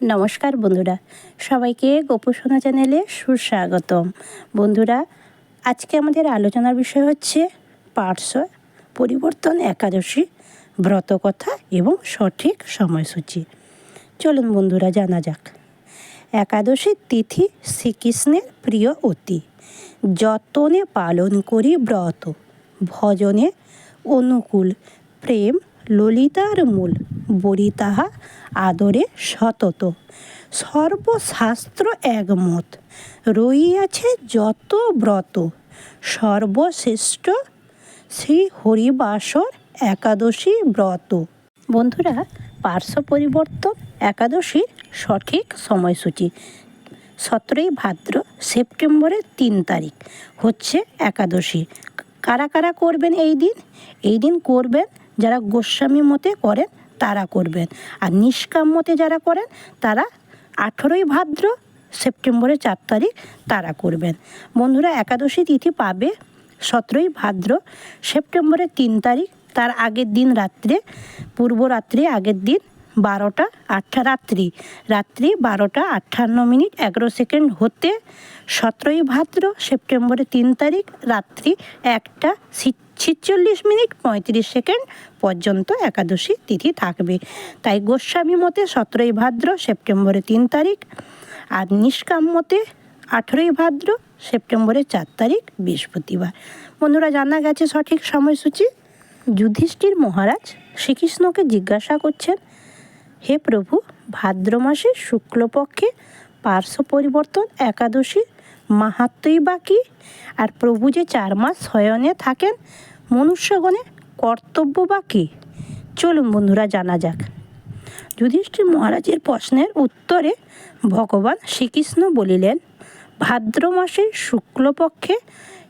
নমস্কার বন্ধুরা, সবাইকে গোপসোনা চ্যানেলে সুস্বাগতম। বন্ধুরা, আজকে আমাদের আলোচনার বিষয় হচ্ছে পার্শ্ব পরিবর্তন একাদশী, ব্রতকথা এবং সঠিক সময়সূচি। চলুন বন্ধুরা, জানা যাক। একাদশীর তিথি শ্রীকৃষ্ণের প্রিয় অতি। যতনে পালন করি ব্রত। ভজনে অনুকূল। প্রেম ললিতার মূল। বলি তাহা আদরে সতত। সর্বশাস্ত্র একমত রইয়াছে যত ব্রত। সর্বশ্রেষ্ঠ শ্রী হরিবাসর একাদশী ব্রত। বন্ধুরা, পার্শ্ব পরিবর্তন একাদশীর সঠিক সময়সূচি সতেরোই ভাদ্র সেপ্টেম্বরের তিন তারিখ হচ্ছে একাদশী। কারা কারা করবেন এই দিন? এই দিন করবেন যারা গোস্বামী মতে করেন তারা করবেন। আর নিষ্কাম মতে যারা করেন, তারা আঠেরোই ভাদ্র সেপ্টেম্বরের চার তারিখ তারা করবেন। বন্ধুরা, একাদশী তিথি পাবে সতেরোই ভাদ্র সেপ্টেম্বরের তিন তারিখ। তার আগের দিন রাত্রে, পূর্ব রাত্রে আগের দিন বারোটা আটটা রাত্রি। রাত্রি বারোটা আটান্ন মিনিট এগারো সেকেন্ড হতে সতেরোই ভাদ্র সেপ্টেম্বরের তিন তারিখ, রাত্রি একটা ছিচল্লিশ মিনিট পঁয়ত্রিশ সেকেন্ড পর্যন্ত একাদশী তিথি থাকবে। তাই গোস্বামী মতে সতেরোই ভাদ্র সেপ্টেম্বরের তিন তারিখ আর নিষ্কাম মতে আঠেরোই ভাদ্র সেপ্টেম্বরের চার তারিখ বৃহস্পতিবার। বন্ধুরা, জানা গেছে সঠিক সময়সূচি? যুধিষ্ঠির মহারাজ শ্রীকৃষ্ণকে জিজ্ঞাসা করছেন, হে প্রভু, ভাদ্র মাসে শুক্লপক্ষে পার্শ্ব পরিবর্তন একাদশী মাহাত্মই বাকি আর প্রভু যে চার মাস শয়নে থাকেন মনুষ্যগণে কর্তব্য বাকি চলুন বন্ধুরা, জানা যাক। যুধিষ্ঠির মহারাজের প্রশ্নের উত্তরে ভগবান শ্রীকৃষ্ণ বলিলেন ভাদ্র মাসে শুক্লপক্ষে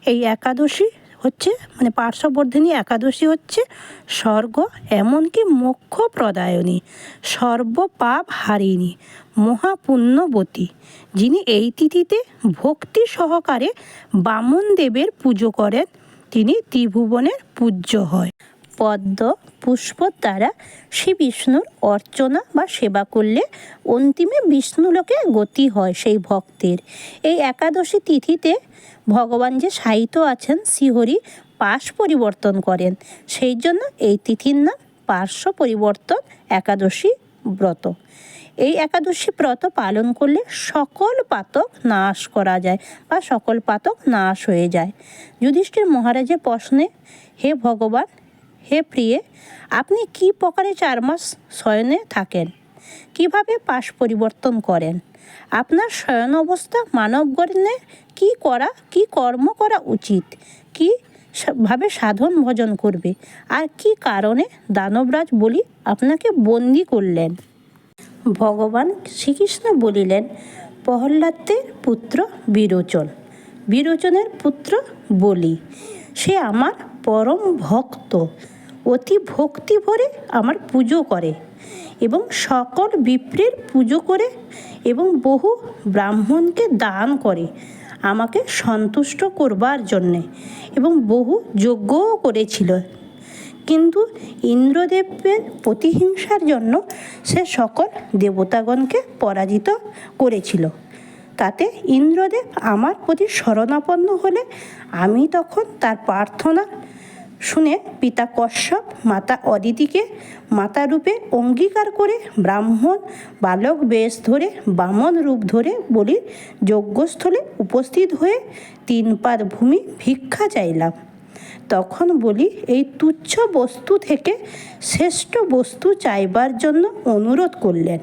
এই একাদশী হচ্ছে মানে পার্শ্ববর্ধিনী একাদশী হচ্ছে স্বর্গ, এমনকি মোক্ষ প্রদায়নী সর্বপাপ হারিণী, মহাপুণ্যবতী, যিনি এই তিথিতে ভক্তি সহকারে বামন দেবের পুজো করেন। তিনি ত্রিভুবনের পূজ্য হয়। পদ্ম, পুষ্প দ্বারা শ্রী বিষ্ণুর অর্চনা বা সেবা করলে অন্তিমে বিষ্ণুলোকে গতি হয় সেই ভক্তের। এই একাদশী তিথিতে ভগবান যে সাহিত্য আছেন, শ্রীহরি পাশ পরিবর্তন করেন। সেই জন্য এই তিথির নাম পার্শ্ব পরিবর্তন একাদশী ব্রত। এই একাদশী ব্রত পালন করলে সকল পাতক নাশ করা যায় বা সকল পাতক নাশ হয়ে যায়। যুধিষ্ঠির মহারাজের প্রশ্নে, হে ভগবান হে প্রিয়ে, আপনি কি প্রকারে চার মাস শয়নে থাকেন? কীভাবে পাশ পরিবর্তন করেন? আপনার শয়ন অবস্থা মানবগণে কি করা, কি কর্ম করা উচিত? কি ভাবে সাধন ভজন করবে? আর কি কারণে দানবরাজ বলি আপনাকে বন্দি করলেন? ভগবান শ্রীকৃষ্ণ বলিলেন প্রহ্লাদের পুত্র বিরোচন। বিরোচনের পুত্র বলি, সে আমার পরম ভক্ত। অতি ভক্তি ভরে আমার পুজো করে এবং সকল বিপ্রের পুজো করে এবং বহু ব্রাহ্মণকে দান করে আমাকে সন্তুষ্ট করবার জন্যে এবং বহু যজ্ঞও করেছিল। কিন্তু ইন্দ্রদেবের প্রতিহিংসার জন্য সে সকল দেবতাগণকে পরাজিত করেছিল। তাতে ইন্দ্রদেব আমার প্রতি শরণাপন্ন হলে আমি তখন তার প্রার্থনা শুনে পিতা কশ্যপ মাতা অদিতিকে মাতা রূপে অঙ্গীকার করে ব্রাহ্মণ বালক বেশ ধরে বামন রূপ ধরে বলি যজ্ঞস্থলে উপস্থিত হয়ে তিন পাদ ভূমি ভিক্ষা চাইলাম। তখন বলি, এই তুচ্ছ বস্তু থেকে শ্রেষ্ঠ বস্তু চাইবার জন্য অনুরোধ করলেন।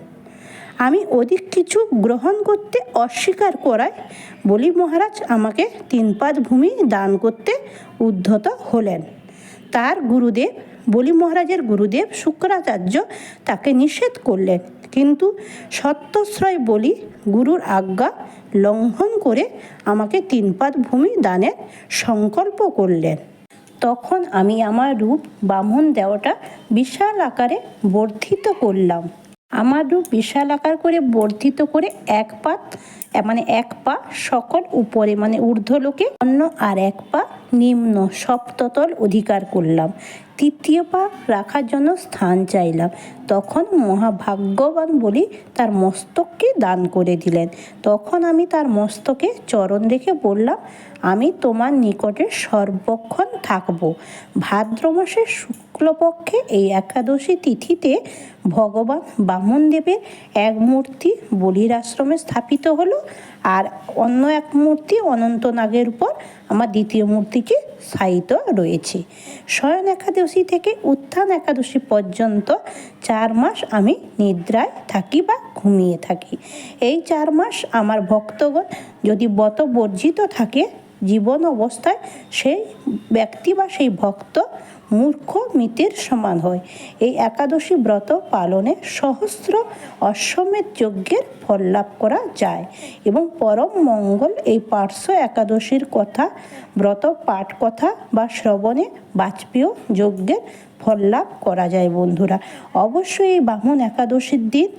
আমি অধিক কিছু গ্রহণ করতে অস্বীকার করায় বলি, মহারাজ, আমাকে তিন পাদ ভূমি দান করতে উদ্ধত হলেন। তার গুরুদেব, বলি মহারাজের গুরুদেব শুক্রাচার্য তাকে নিষেধ করলেন। কিন্তু সত্যশ্রয় বলি গুরুর আজ্ঞা লঙ্ঘন করে আমাকে তিনপাত ভূমি দানের সংকল্প করলেন। তখন আমি আমার রূপ বামন দেওয়াটা বিশাল আকারে বর্ধিত করলাম। রূপ বিশাল আকার করে বর্ধিত করে এক পাত মানে এক পা সকল উপরে মানে ঊর্ধ্বলোকে অন্য আর এক পা নিম্ন সপ্ততল অধিকার করলাম। তৃতীয় পা রাখার জন্য স্থান চাইলাম। তখন মহাভাগ্যবান বলি তার মস্তককে দান করে দিলেন। তখন আমি তার মস্তকে চরণ রেখে বললাম, আমি তোমার নিকটে সর্বক্ষণ থাকব। ভাদ্র মাসের শুক্লপক্ষে এই একাদশী তিথিতে ভগবান বামনদেবের এক মূর্তি বলির আশ্রমে স্থাপিত হলো আর অন্য এক মূর্তি অনন্তনাগের উপর আমার দ্বিতীয় মূর্তিকে স্থায়িত রয়েছে। শয়ন একাদশী থেকে উত্থান একাদশী পর্যন্ত চার মাস আমি নিদ্রায় থাকি বা ঘুমিয়ে থাকি। এই চার মাস আমার ভক্তগণ যদি বত বর্জিত থাকে, জীবন অবস্থায় সেই ব্যক্তি বা সেই ভক্ত মূর্খ মিতের সমান হয়। এই একাদশী ব্রত পালনে সহস্র অশ্বমেধ যজ্ঞের ফল লাভ করা যায় এবং পরম মঙ্গল এই পার্শ্ব একাদশীর কথা, ব্রত পাঠ কথা বা শ্রবণে বাজপেয় যজ্ঞের ফল লাভ করা যায় বন্ধুরা। অবশ্যই এই বামন একাদশীর দিন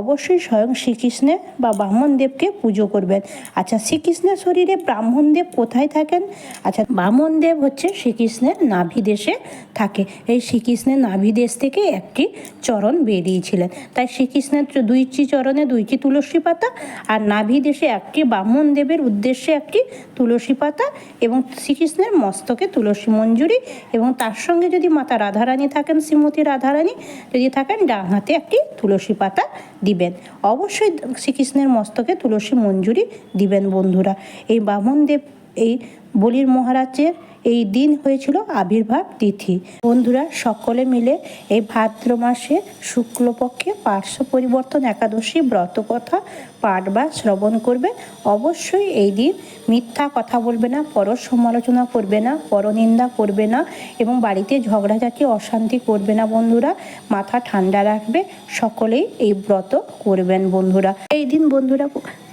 অবশ্যই স্বয়ং শ্রীকৃষ্ণের বা ব্রাহ্মণদেবকে পুজো করবেন। আচ্ছা শ্রীকৃষ্ণের শরীরে ব্রাহ্মণদেব কোথায় থাকেন? আচ্ছা বামনদেব হচ্ছে শ্রীকৃষ্ণের নাভি দেশে থাকে। এই শ্রীকৃষ্ণের নাভি দেশ থেকে একটি চরণ বেরিয়েছিলেন। তাই শ্রীকৃষ্ণের দুইটি চরণে দুইটি তুলসী পাতা আর নাভি দেশে একটি ব্রাহ্মণ দেবের উদ্দেশ্যে একটি তুলসী পাতা এবং শ্রীকৃষ্ণের মস্তকে তুলসী মঞ্জুরি এবং তার সঙ্গে যদি মাতা রাধারানী থাকেন, শ্রীমতী রাধারানী যদি থাকেন, ডান হাতে একটি তুলসী পাতা দিবেন। অবশ্যই শ্রীকৃষ্ণের মস্তকে তুলসী মঞ্জুরি দিবেন বন্ধুরা। এই বামনদেব এই বলির মহারাজের এই দিন হয়েছিল আবির্ভাব তিথি। বন্ধুরা, সকলে মিলে এই ভাদ্র মাসে শুক্লপক্ষে পার্শ্ব পরিবর্তন একাদশী ব্রত কথা পাঠ বা শ্রবণ করবে। অবশ্যই এই দিন মিথ্যা কথা বলবে না পর সমালোচনা করবে না, পরনিন্দা করবে না এবং বাড়িতে ঝগড়াঝাটি অশান্তি করবে না বন্ধুরা। মাথা ঠান্ডা রাখবে, সকলেই এই ব্রত করবেন বন্ধুরা। এই দিন বন্ধুরা,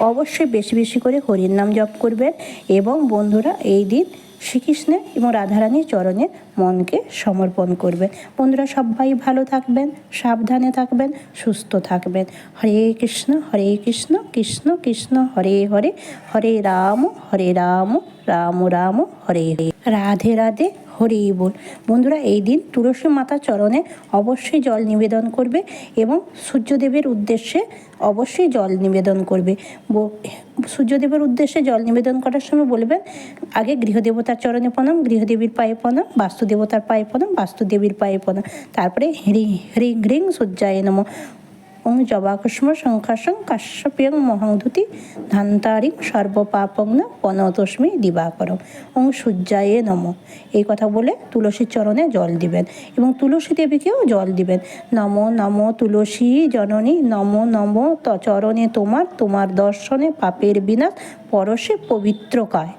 অবশ্যই বেশি বেশি করে হরির নাম জপ করবেন এবং বন্ধুরা, এই দিন শ্রীকৃষ্ণের এবং রাধারানীর চরণে মনকে সমর্পণ করবেন। বন্ধুরা, সবাই ভালো থাকবেন, সাবধানে থাকবেন, সুস্থ থাকবেন। হরে কৃষ্ণ হরে কৃষ্ণ কৃষ্ণ কৃষ্ণ, হরে হরে হরে রাম হরে রাম রাম রাম, হরে হরে। রাধে রাধে হরি বল। বন্ধুরা, এই দিন তুলসী মাতা চরণে অবশ্যই জল নিবেদন করবে এবং সূর্যদেবের উদ্দেশ্যে অবশ্যই জল নিবেদন করবে। সূর্যদেবের উদ্দেশ্যে জল নিবেদন করার সময় বলবেন, আগে গৃহদেবতার চরণে প্রণাম, গৃহদেবীর পায়ে প্রণাম, বাস্তুদেবতার পায়ে প্রণাম, বাস্তুদেবীর পায়ে প্রণাম। তারপরে হ্রি, হ্রিং হ্রিং সূর্যায় নম। ওং জবাকুষ্ম শঙ্খাসং কাশ্যপিয়ং মহংধুতি ধান্তারিং সর্বপাপং ন পনতস্মি দিবাকরম ওং সূর্যায়ে নম। এই কথা বলে তুলসীর চরণে জল দিবেন এবং তুলসী দেবীকেও জল দিবেন। নম নম তুলসী জননী, নম নম চরণে তোমার তোমার দর্শনে পাপের বিনাশ, পরশে পবিত্র কায়